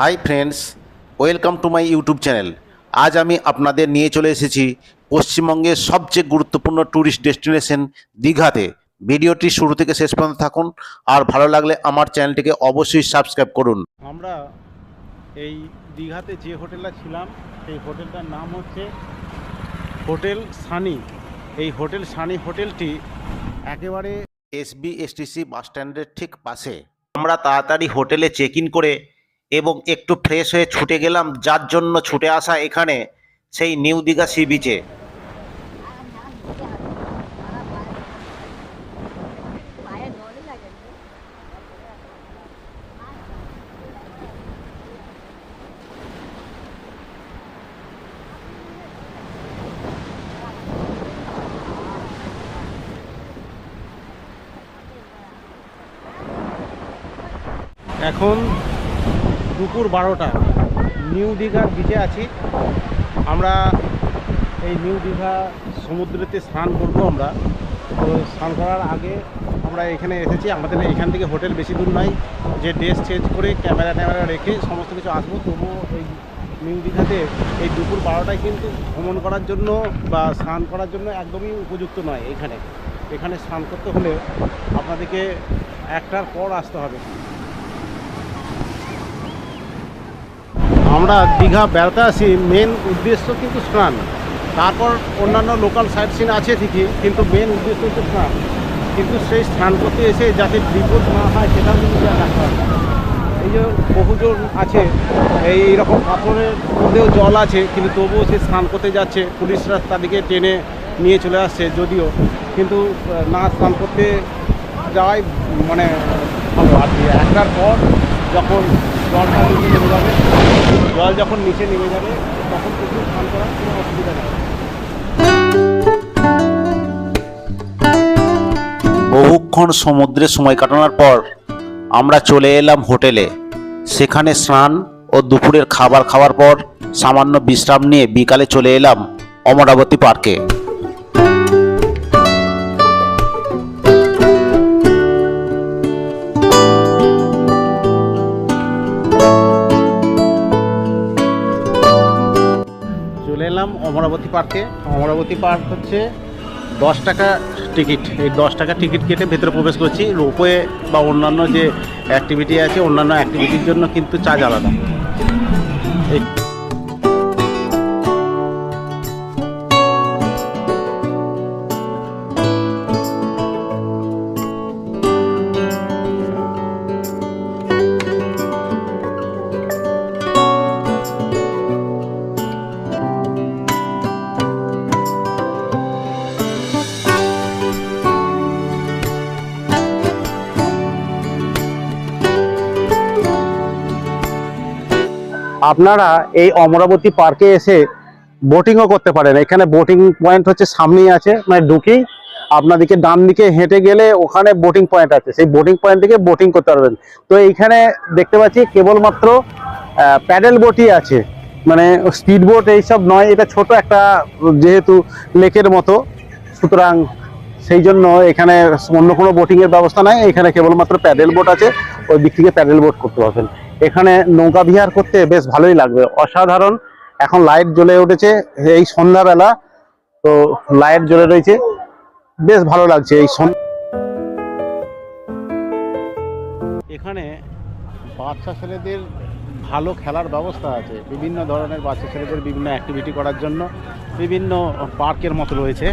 Hi friends welcome to my YouTube channel. আজ আমি আপনাদের নিয়ে চলে এসেছি পশ্চিমবঙ্গের সবচেয়ে গুরুত্বপূর্ণ ট্যুরিস্ট ডেস্টিনেশন দীঘাতে। ভিডিওটি শুরু থেকে শেষ পর্যন্ত থাকুন আর ভালো লাগলে আমার চ্যানেলটিকে অবশ্যই সাবস্ক্রাইব করুন। আমরা এই দীঘাতে যে হোটেলটা ছিলাম সেই হোটেলটার নাম হচ্ছে হোটেল সানি। এই হোটেল সানি হোটেলটি একেবারে এসবি এসটিসি বাস স্ট্যান্ডের ঠিক পাশে। আমরা তাড়াতাড়ি হোটেলে চেক ইন করে এবং একটু ফ্রেশ হয়ে ছুটে গেলাম, যার জন্য ছুটে আসা এখানে, সেই নিউ দীঘা সি বিচে পায়ে ধরে লাগে এখন দুপুর বারোটা। নিউ দীঘার বিচে আছি। আমরা এই নিউ দীঘা সমুদ্রেতে স্নান করব আমরা। তো স্নান করার আগে আমরা এখানে এসেছি। আমাদের এখান থেকে হোটেল বেশি দূর নয়। যে ড্রেস চেঞ্জ করে ক্যামেরা ট্যামেরা রেখে সমস্ত কিছু আসব। তবুও এই নিউ দীঘাতে এই দুপুর বারোটায় কিন্তু ভ্রমণ করার জন্য বা স্নান করার জন্য একদমই উপযুক্ত নয় এখানে। এখানে স্নান করতে হলে আপনাদেরকে একটার পর আসতে হবে। আমরা দীঘা বেড়াতে আসি মেন উদ্দেশ্য কিন্তু স্নান। তারপর অন্যান্য লোকাল সাইট সিন আছে ঠিকই, কিন্তু মেন উদ্দেশ্য হচ্ছে স্নান। কিন্তু সেই স্নান করতে এসে যাতে বিপদ না হয় সেটাও কিন্তু খেয়াল রাখতে হবে। এই যে বহুজন আছে, এই রকম পাথরের মধ্যেও জল আছে, কিন্তু তবুও সে স্নান করতে যাচ্ছে। পুলিশরা তাদেরকে টেনে নিয়ে চলে আসছে যদিও। কিন্তু না স্নান করতে যাওয়াই মানে ভালো। আর কি একটার পর যখন জলটা নিচে নেমে যাবে জল যখন নিচে নেমে যাবে, তখন কিন্তু স্নান করার কোনো অসুবিধা নেই। বহুক্ষণ সমুদ্রে সময় কাটানোর পর আমরা চলে এলাম হোটেলে। সেখানে স্নান ও দুপুরের খাবার খাওয়ার পর সামান্য বিশ্রাম নিয়ে বিকালে চলে এলাম অমরাবতী পার্কে। চলে এলাম অমরাবতী পার্কে অমরাবতী পার্ক হচ্ছে দশ টাকা টিকিট এই দশ টাকা টিকিট কেটে ভেতরে প্রবেশ করছি। রোপওয়ে বা অন্যান্য যে অ্যাক্টিভিটি আছে, অন্যান্য অ্যাক্টিভিটির জন্য কিন্তু চার্জ আলাদা। এই আপনারা এই অমরাবতী পার্কে এসে বোটিংও করতে পারেন। এখানে বোটিং পয়েন্ট হচ্ছে সামনেই আছে মানে ঢুকেই আপনাদেরকে ডান দিকে হেঁটে গেলে ওখানে বোটিং পয়েন্ট আছে। সেই বোটিং পয়েন্ট থেকে বোটিং করতে পারবেন। তো এইখানে দেখতে পাচ্ছি কেবলমাত্র প্যাডেল বোটই আছে। মানে স্পিড বোট এইসব নয়, এটা ছোট একটা যেহেতু লেকের মতো। সুতরাং সেই জন্য এখানে অন্য কোনো বোটিংয়ের ব্যবস্থা নাই। এখানে কেবলমাত্র প্যাডেল বোট আছে, ওই দিক থেকে প্যাডেল বোট করতে পারবেন। এখানে নৌকা বিহার করতে বেশ ভালোই লাগবে। অসাধারণ। এখন লাইট জ্বলে উঠেছে এই সন্ধ্যাবেলা। তো লাইট জ্বলে রয়েছে। বেশ ভালো লাগছে এই এখানে বাচ্চা ছেলেদের ভালো খেলার ব্যবস্থা আছে। বিভিন্ন ধরনের বাচ্চা ছেলেদের বিভিন্ন অ্যাক্টিভিটি করার জন্য বিভিন্ন পার্কের মতো রয়েছে।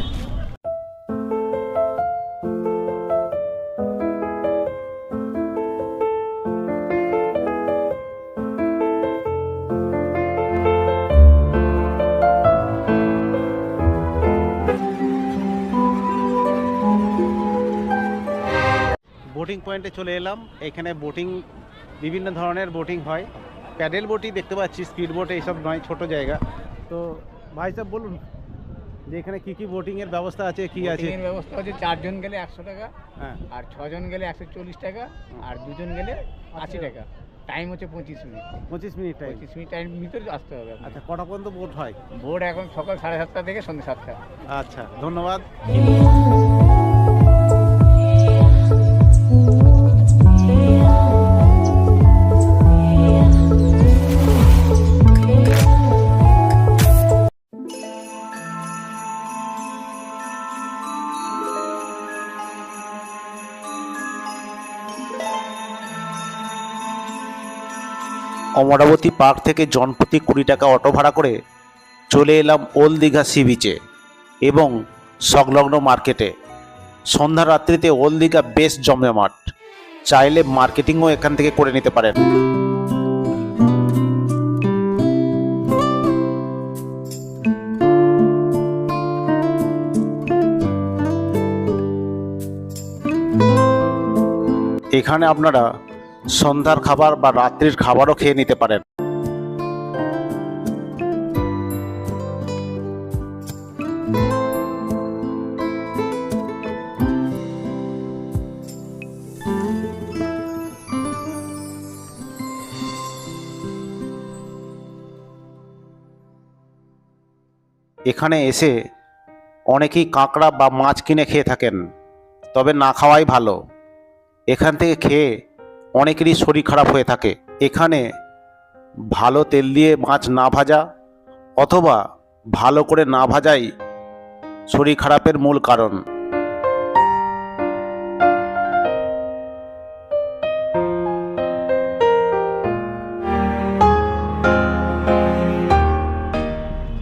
পয়েন্টে চলে এলাম। এখানে বোটিং বিভিন্ন ধরনের বোটিং হয়। প্যাডেল বোটই দেখতে পাচ্ছি স্পিড বোট এইসব নয় ছোট জায়গা। তো ভাই সাহেব বলুন যে এখানে কী কী বোটিংয়ের ব্যবস্থা আছে কি আছে? ব্যবস্থা হচ্ছে চারজন গেলে একশো টাকা হ্যাঁ। আর ছজন গেলে একশো চল্লিশ টাকা আর দুজন গেলে আশি টাকা। টাইম হচ্ছে পঁচিশ মিনিট। পঁচিশ মিনিট টাইম পঁচিশ মিনিট টাইম ভিতরে আসতে হবে আচ্ছা কটা পর্যন্ত বোট হয়? বোট এখন সকাল সাড়ে সাতটা থেকে সন্ধ্যে সাতটা। আচ্ছা ধন্যবাদ। অমরাবতী পার্ক থেকে জনপ্রতি কুড়ি টাকা অটো ভাড়া করে চলে এলাম ওল্ড দীঘা সি বিচে এবং সংলগ্ন মার্কেটে। সন্ধ্যা রাত্রিতে ওল্ড দীঘা বেশ জমজমাট চাইলে মার্কেটিংও এখান থেকে করে নিতে পারেন। এখানে আপনারা সন্ধ্যার খাবার বা রাত্রির খাবারও খেয়ে নিতে পারেন। এখানে এসে অনেকেই কাঁকড়া বা মাছ কিনে খেয়ে থাকেন, তবে না খাওয়াই ভালো। এখান থেকে খেয়ে অনেকেরই শরীর খারাপ হয়ে থাকে। এখানে ভালো তেল দিয়ে মাছ না ভাজা অথবা ভালো করে না ভাজাই শরীর খারাপের মূল কারণ।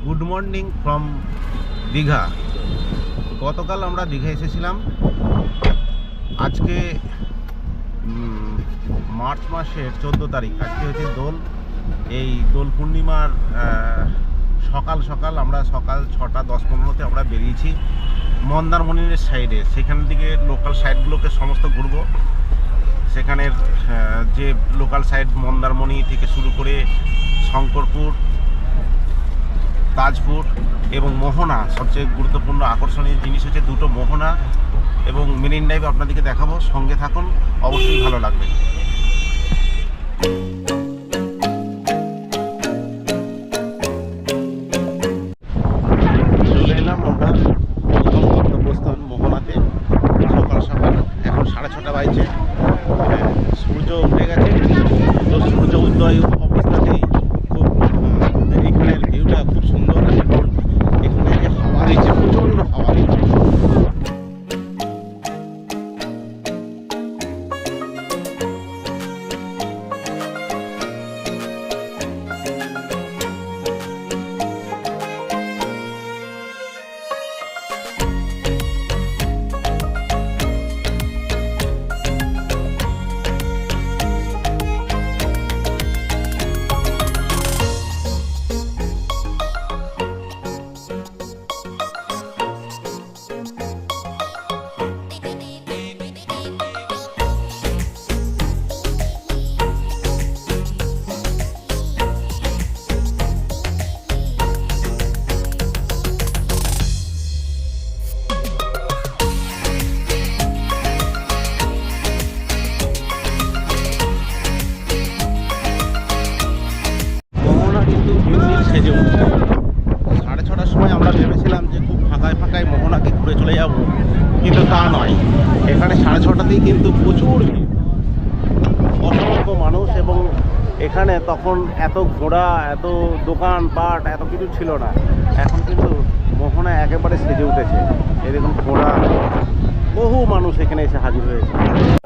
গুড মর্নিং ফ্রম দীঘা গতকাল আমরা দীঘা এসেছিলাম। আজকে মার্চ মাসের চোদ্দ তারিখ। আজকে হচ্ছে দোল। এই দোল পূর্ণিমার সকাল সকাল আমরা সকাল ছটা দশ পনেরোতে আমরা বেরিয়েছি মন্দারমণির সাইডে। সেখান থেকে লোকাল সাইডগুলোকে সমস্ত ঘুরবো। সেখানের যে লোকাল সাইড মন্দারমণি থেকে শুরু করে শঙ্করপুর, তাজপুর এবং মোহনা, সবচেয়ে গুরুত্বপূর্ণ আকর্ষণীয় জিনিস হচ্ছে দুটো মোহনা এবং মেরিন ড্রাইভ আপনাদেরকে দেখাবো। সঙ্গে থাকুন, অবশ্যই ভালো লাগবে। তখন এত ঘোড়া, এত দোকান, পাট, এত কিছু ছিল না। এখন কিন্তু মোহনা একেবারে সেজে উঠেছে। এরকম ঘোড়া, বহু মানুষ এখানে এসে হাজির হয়েছে।